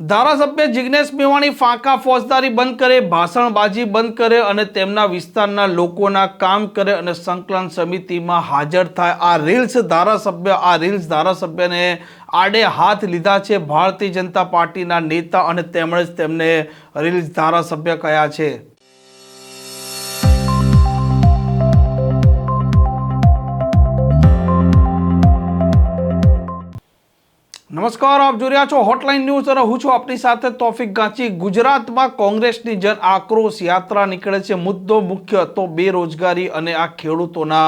ધારાસભ્ય જિગ્નેશ મેવાણી ફાંકા ફોજદારી બંધ કરે, ભાષણબાજી બંધ કરે અને તેમના વિસ્તારના લોકોના કામ કરે અને સંકલન સમિતિમાં હાજર થાય. આ રીલ્સ ધારાસભ્ય, આ રીલ્સ ધારાસભ્યને આડે હાથ લીધા છે. ભારતીય જનતા પાર્ટીના નેતા અને તેમણે જ તેમને રીલ્સ ધારાસભ્ય કહ્યા છે. નમસ્કાર, આપ જોઈ રહ્યા છો હોટલાઇન ન્યૂઝ અને હું છું આપની સાથે તોફિક ગાંચી ગુજરાતમાં કોંગ્રેસની જન આક્રોશ યાત્રા નીકળે છે. મુદ્દો મુખ્ય તો બેરોજગારી અને આ ખેડૂતોના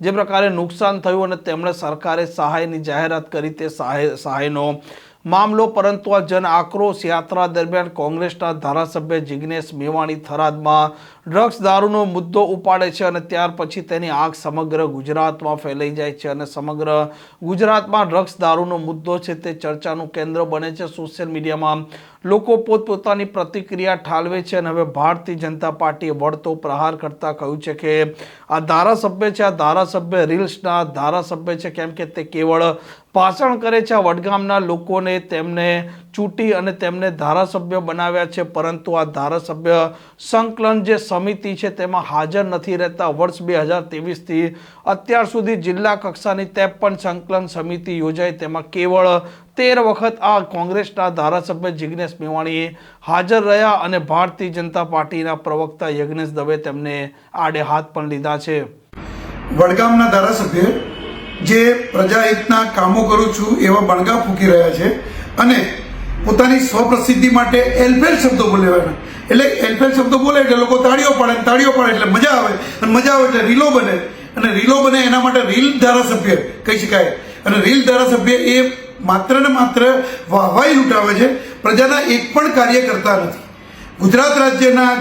જે પ્રકારે નુકસાન થયું અને તેમણે સરકારે સહાયની જાહેરાત કરી તે સહાય, સહાયનો મામલો, પરંતુ આ જન આક્રોશ યાત્રા દરમિયાન કોંગ્રેસના ધારાસભ્ય જિગ્નેશ મેવાણી થરાદમાં ડ્રગ્સ દારૂનો મુદ્દો ઉપાડે છે અને ત્યાર પછી તેની આગ સમગ્ર ગુજરાતમાં ફેલાઈ જાય છે અને સમગ્ર ગુજરાતમાં ડ્રગ્સ દારૂનો મુદ્દો છે તે ચર્ચાનું કેન્દ્ર બને છે. સોશિયલ મીડિયામાં લોકો પોતપોતાની પ્રતિક્રિયા ઠાલવે છે અને હવે ભારતીય જનતા પાર્ટીએ વળતો પ્રહાર કરતા કહ્યું છે કે આ ધારાસભ્ય છે, આ ધારાસભ્ય રીલ્સના ધારાસભ્ય છે. કેમ કે તે કેવળ ભાષણ કરે છે. આ વડગામના લોકોને તેમને ચૂંટી અને તેમને ધારાસભ્ય બનાવ્યા છે. પરંતુ આ ધારાસભ્ય સંકલન જે સમિતિ છે તેમાં હાજર નથી રહેતા. વર્ષ બે હજાર ત્રેવીસથી અત્યાર સુધી જિલ્લા કક્ષાની ત્રેપન સંકલન સમિતિ યોજાઈ તેમાં કેવળ તેર વખત આ કોંગ્રેસના ધારાસભ્ય જિજ્ઞેશ મેવાણી હાજર રહ્યા અને ભારતીય જનતા પાર્ટીના પ્રવક્તા યજ્ઞેશ દવે તેમને આડે હાથ પણ લીધા છે. વડગામના ધારાસભ્ય જે પ્રજાહિતના કામો કરું છું એવા બણગા ફૂંકી રહ્યા છે અને પોતાની સ્વપ્રસિદ્ધિ માટે એલફેલ શબ્દો બોલેવાના એટલે એલફેલ શબ્દો બોલે એટલે લોકો તાળીઓ પાડે તાળીઓ પાડે એટલે મજા આવે. અને મજા આવે એટલે રીલો બને. અને રીલો બને એના માટે રીલ ધારાસભ્ય કહી શકાય. અને રીલ ધારાસભ્ય એ માત્ર ને માત્ર વાહવાઈ લૂંટાવે છે. પ્રજાના એક પણ કાર્ય કરતા નથી. ગુજરાત રાજ્યના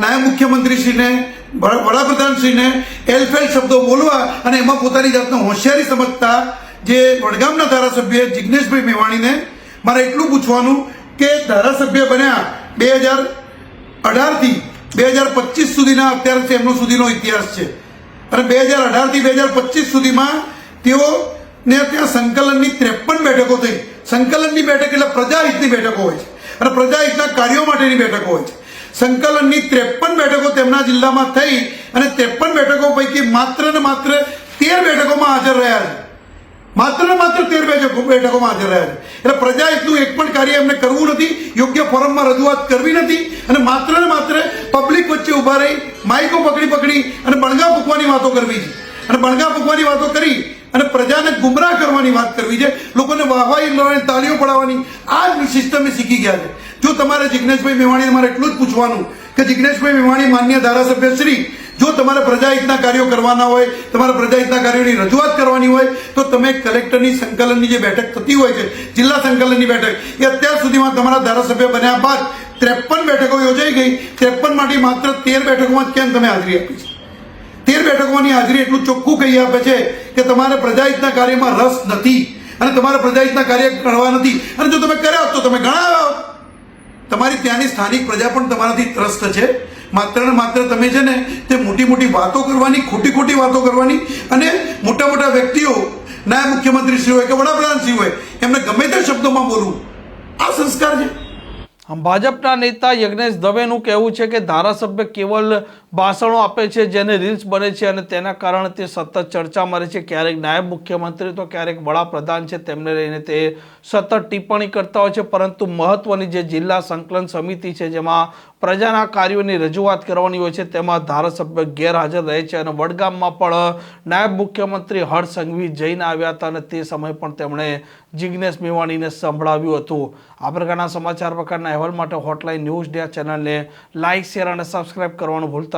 નાયબ મુખ્યમંત્રીશ્રીને વડાપ્રધાનશ્રીને એલફેલ શબ્દો બોલવા અને એમાં પોતાની જાતનો હોશિયારી સમજતા જે વડગામના ધારાસભ્ય જિગ્નેશભાઈ મેવાણીને મારે એટલું પૂછવાનું કે ધારાસભ્ય બન્યા બે હજાર અઢારથી બે હજાર પચીસ સુધીના અત્યારે એમનો સુધીનો ઇતિહાસ છે. અને બે હજાર અઢારથી બે હજાર પચીસ સુધીમાં તેઓ ને ત્યાં સંકલનની ત્રેપન બેઠકો થઈ. સંકલનની બેઠક એટલે પ્રજાહિતની બેઠકો હોય છે. અને પ્રજાહિતના કાર્યો માટેની બેઠકો હોય છે. સંકલનની ત્રેપન બેઠકો તેમના જિલ્લામાં થઈ અને ત્રેપન બેઠકો પૈકી માત્ર ને માત્ર તેર બેઠકોમાં હાજર રહ્યા છે. માત્ર ને માત્ર તેર બેઠકો બેઠકોમાં હાજર રહ્યા છે. એટલે પ્રજાહિતનું એક પણ કાર્ય એમને કરવું નથી, યોગ્ય ફોરમમાં રજૂઆત કરવી નથી અને માત્ર ને માત્ર પબ્લિક વચ્ચે ઊભા રહી, માઇકો પકડી પકડી અને બણગા ફૂંકવાની વાતો કરવી છે. અને બણગા ફૂંકવાની વાતો કરી અને પ્રજાને ગુમરાહ કરવાની વાત કરવી છે. લોકોને વાહવાઈ લેવાની તાળીઓ પડાવવાની આ જ સિસ્ટમે શીખી ગયા છે. જો તમારે જિગ્નેશભાઈ મેવાણી મારે એટલું જ પૂછવાનું કે જિગ્નેશભાઈ મેવાણી માન્ય ધારાસભ્ય શ્રી, જો તમારે પ્રજાહિતના કાર્યો કરવાના હોય, તમારે પ્રજાહિતના કાર્યોની રજૂઆત કરવાની હોય, તો તમે કલેક્ટરની સંકલનની જે બેઠક થતી હોય છે, જિલ્લા સંકલનની બેઠક, એ અત્યાર સુધીમાં તમારા ધારાસભ્ય બન્યા બાદ ત્રેપન બેઠકો યોજાઈ ગઈ. ત્રેપનમાંથી માત્ર તેર બેઠકોમાં કેમ તમે હાજરી આપી છે? તેર બેઠકોની હાજરી એટલું ચોખ્ખું કહી આપે છે કે તમારે પ્રજાહિતના કાર્યમાં રસ નથી અને તમારે પ્રજાહિતના કાર્ય કરવા નથી. અને જો તમે કર્યા હોત તો તમે હોત. તમારી ત્યાંની સ્થાનિક પ્રજા પણ તમારાથી ત્રસ્ત છે. માત્ર ને માત્ર તમે છે ને તે મોટી મોટી વાતો કરવાની, ખોટી ખોટી વાતો કરવાની અને મોટા મોટા વ્યક્તિઓ, નાયબ મુખ્યમંત્રી શ્રી હોય કે વડાપ્રધાન શ્રી હોય, એમને ગમે તે શબ્દોમાં બોલવું. આ સંસ્કાર છે. ભાજપના નેતા યજ્ઞેશ દવેનું કહેવું છે કે ધારાસભ્ય કેવલ ભાષણો આપે છે, જેને રીલ્સ બને છે અને તેના કારણે તે સતત ચર્ચામાં રહે છે. ક્યારેક નાયબ મુખ્યમંત્રી તો ક્યારેક વડાપ્રધાન છે, તેમને લઈને તે સતત ટિપ્પણી કરતા હોય છે, પરંતુ મહત્વની જે જિલ્લા સંકલન સમિતિ છે, જેમાં પ્રજાના કાર્યોની રજૂઆત કરવાની હોય છે, તેમાં ધારાસભ્ય ગેરહાજર રહે છે અને વડગામમાં પણ નાયબ મુખ્યમંત્રી હર્ષ સંઘવી જઈને આવ્યા હતા અને તે સમયે પણ તેમણે જિગ્નેશ મેવાણીને સંભળાવ્યું હતું. આ પ્રકારના સમાચાર પ્રકારના અહેવાલ માટે હોટલાઇન ન્યૂઝ ડે ચેનલને લાઇક શેર અને સબસ્ક્રાઇબ કરવાનું ભૂલતા